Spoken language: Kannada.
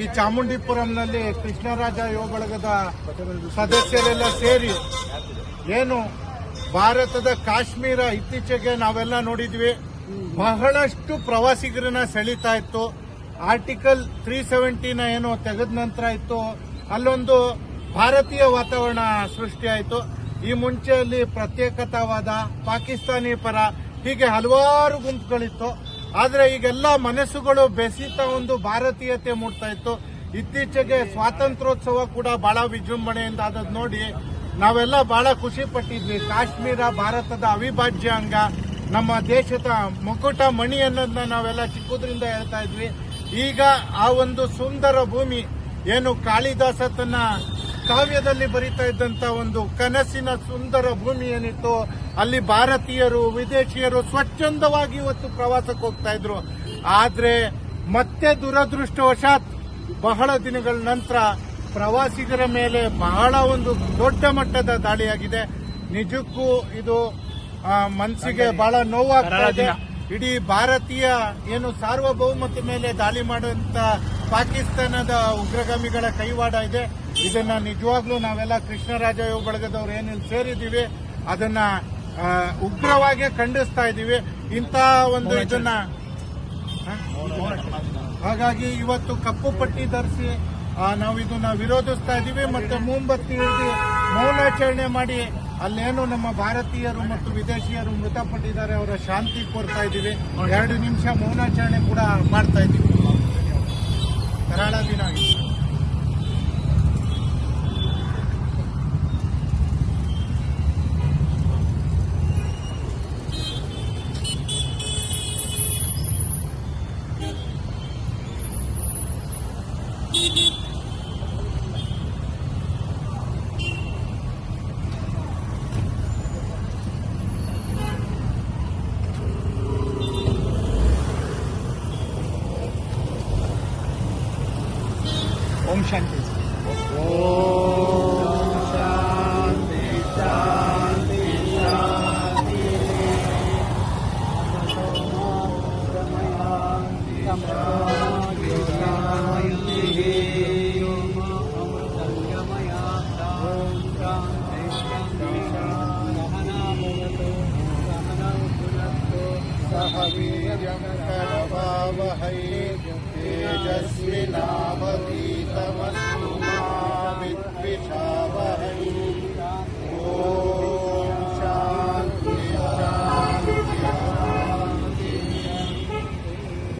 ಈ ಚಾಮುಂಡಿಪುರಂನಲ್ಲಿ ಕೃಷ್ಣರಾಜ ಯುವ ಬಳಗದ ಸದಸ್ಯರೆಲ್ಲ ಸೇರಿ ಏನು ಭಾರತದ ಕಾಶ್ಮೀರ ಇತ್ತೀಚೆಗೆ ನಾವೆಲ್ಲ ನೋಡಿದ್ವಿ. ಬಹಳಷ್ಟು ಪ್ರವಾಸಿಗರನ್ನ ಸೆಳೀತಾ ಇತ್ತು. ಆರ್ಟಿಕಲ್ ತ್ರೀ ಸೆವೆಂಟಿನ ಏನು ತೆಗೆದ ನಂತರ ಇತ್ತು. ಅಲ್ಲೊಂದು ಭಾರತೀಯ ವಾತಾವರಣ ಸೃಷ್ಟಿಯಾಯಿತು ಈ ಮುಂಚೆಯಲ್ಲಿ ಪ್ರತ್ಯೇಕತಾವಾದ ಪಾಕಿಸ್ತಾನಿ ಪರ ಹೀಗೆ ಹಲವಾರು ಗುಂಪುಗಳಿತ್ತು. ಆದ್ರೆ ಈಗೆಲ್ಲ ಮನಸ್ಸುಗಳು ಬೆಸೀತಾ ಒಂದು ಭಾರತೀಯತೆ ಮೂಡ್ತಾ ಇತ್ತು. ಇತ್ತೀಚೆಗೆ ಸ್ವಾತಂತ್ರ್ಯೋತ್ಸವ ಕೂಡ ಬಹಳ ವಿಜೃಂಭಣೆಯಿಂದ ಆದದ್ ನೋಡಿ ನಾವೆಲ್ಲ ಬಹಳ ಖುಷಿ ಪಟ್ಟಿದ್ವಿ. ಕಾಶ್ಮೀರ ಭಾರತದ ಅವಿಭಾಜ್ಯ ಅಂಗ, ನಮ್ಮ ದೇಶದ ಮುಕುಟ ಮಣಿ ಅನ್ನೋದನ್ನ ನಾವೆಲ್ಲ ಚಿಕ್ಕದ್ರಿಂದ ಹೇಳ್ತಾ ಇದ್ವಿ. ಈಗ ಆ ಒಂದು ಸುಂದರ ಭೂಮಿ, ಏನು ಕಾಳಿದಾಸ ತನ್ನ ಕಾವ್ಯದಲ್ಲಿ ಬರಿತಾ ಇದ್ದಂತ ಒಂದು ಕನಸಿನ ಸುಂದರ ಭೂಮಿ ಏನಿತ್ತು ಅಲ್ಲಿ ಭಾರತೀಯರು ವಿದೇಶಿಯರು ಸ್ವಚ್ಛಂದವಾಗಿ ಇವತ್ತು ಪ್ರವಾಸಕ್ಕೆ ಹೋಗ್ತಾ ಇದ್ರು. ಆದ್ರೆ ಮತ್ತೆ ದುರದೃಷ್ಟವಶಾತ್ ಬಹಳ ದಿನಗಳ ನಂತರ ಪ್ರವಾಸಿಗರ ಮೇಲೆ ಬಹಳ ಒಂದು ದೊಡ್ಡ ಮಟ್ಟದ ದಾಳಿಯಾಗಿದೆ. ನಿಜಕ್ಕೂ ಇದು ಮನಸ್ಸಿಗೆ ಬಹಳ ನೋವಾಗ್ತಾ ಇದೆ. ಇಡೀ ಭಾರತೀಯ ಏನು ಸಾರ್ವಭೌಮತೆ ಮೇಲೆ ದಾಳಿ ಮಾಡುವಂತ ಪಾಕಿಸ್ತಾನದ ಉಗ್ರಗಾಮಿಗಳ ಕೈವಾಡ ಇದೆ. ಇದನ್ನ ನಿಜವಾಗ್ಲೂ ನಾವೆಲ್ಲ ಕೃಷ್ಣರಾಜ ಬಳಗದವ್ರು ಏನಿಲ್ಲಿ ಸೇರಿದ್ದೀವಿ ಅದನ್ನ ಉಗ್ರವಾಗಿ ಖಂಡಿಸ್ತಾ ಇದ್ದೀವಿ. ಇಂಥ ಒಂದು ಇದನ್ನ? ಹಾಗಾಗಿ ಇವತ್ತು ಕಪ್ಪು ಪಟ್ಟಿ ಧರಿಸಿ ನಾವು ಇದನ್ನ ವಿರೋಧಿಸ್ತಾ ಇದ್ದೀವಿ ಮತ್ತೆ ಮೂಂಬತ್ತಿ ಹಿಡಿದು ಮೌನಾಚರಣೆ ಮಾಡಿ ಅಲ್ಲೇನು ನಮ್ಮ ಭಾರತೀಯರು ಮತ್ತು ವಿದೇಶಿಯರು ಮೃತಪಟ್ಟಿದ್ದಾರೆ ಅವರ ಶಾಂತಿ ಕೋರ್ತಾ ಇದ್ದೀವಿ. ಎರಡು ನಿಮಿಷ ಮೌನಾಚರಣೆ ಕೂಡ ಮಾಡ್ತಾ ಇದ್ದೀವಿ. కరాళ 我们想听。वीर्यं करवावहै तेजस्विनावधीतमस्तु